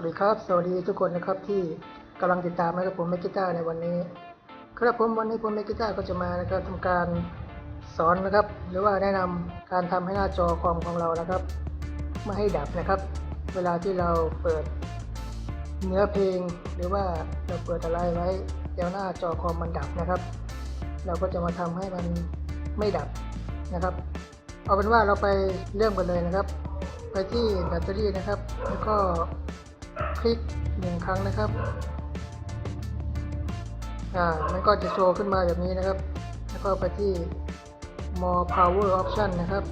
วัสดีครับ สวัสดีทุกคนนะครับที่กำลังติดตามนะครับผมเมกิต้าในวันนี้ ครับผมวันนี้ผมเมกิต้าก็จะมานะครับทำการสอนนะครับ หรือว่าแนะนำการทำให้หน้าจอคอมของเรานะครับ ไม่ให้ดับนะครับ เวลาที่เราเปิดเนื้อเพลง หรือว่าเราเปิดอะไรไว้แล้วหน้าจอคอมมันดับนะครับ เราก็จะมาทำให้มันไม่ดับนะครับ เอาเป็นว่าเราไปเริ่มกันเลยนะครับ ไปที่แบตเตอรี่นะครับ แล้วก็ คลิกหนึ่งครั้งนะครับ อ่า มันก็จะโชว์ขึ้นมาแบบนี้นะครับ แล้วก็ไปที่ more power option นะครับ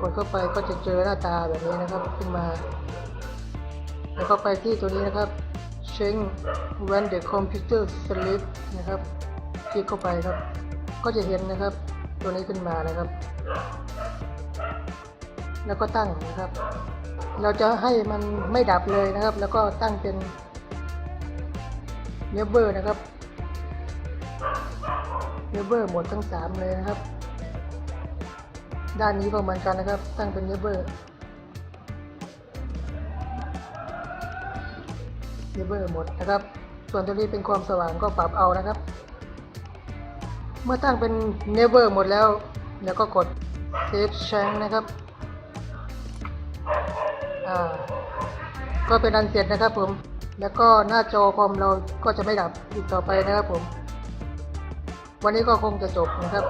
กดเข้าไปก็จะเจอหน้าตาแบบนี้นะครับขึ้นมา แล้วก็ไปที่ตัวนี้นะครับ change when the computer sleep นะครับ คลิกเข้าไปครับ ก็จะเห็นนะครับ ตัวนี้ขึ้นมานะครับ แล้วก็ตั้งนะครับ เราจะให้มันไม่ดับเลยนะครับ แล้วก็ตั้งเป็นเนเบอร์นะครับเนเบอร์หมดทั้งสามเลยนะครับ ด้านนี้ก็เหมือนกันนะครับ ตั้งเป็นเนเบอร์เนเบอร์หมดนะครับ ส่วนตัวนี้เป็นความสว่างก็ปรับเอานะครับ เมื่อตั้งเป็น never หมดแล้ว แล้วก็กด save change นะครับ อ่าก็เป็นอันเสร็จนะครับผม แล้วก็หน้าจอคอมเราก็จะไม่ดับอีกต่อไปนะครับผม วันนี้ก็คงจะจบนะครับ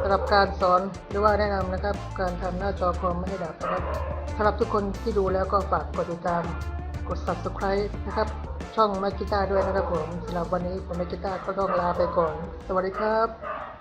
สำหรับการสอนหรือว่าแนะนำนะครับ การทำหน้าจอคอมไม่ให้ดับนะครับสำหรับทุกคนที่ดูแล้วก็ฝากกดติดตาม กด subscribe นะครับ ช่องแมกกิต้าด้วยนะครับผมสำหรับวันนี้ผมแมกกิต้าก็ต้องลาไปก่อน สวัสดีครับ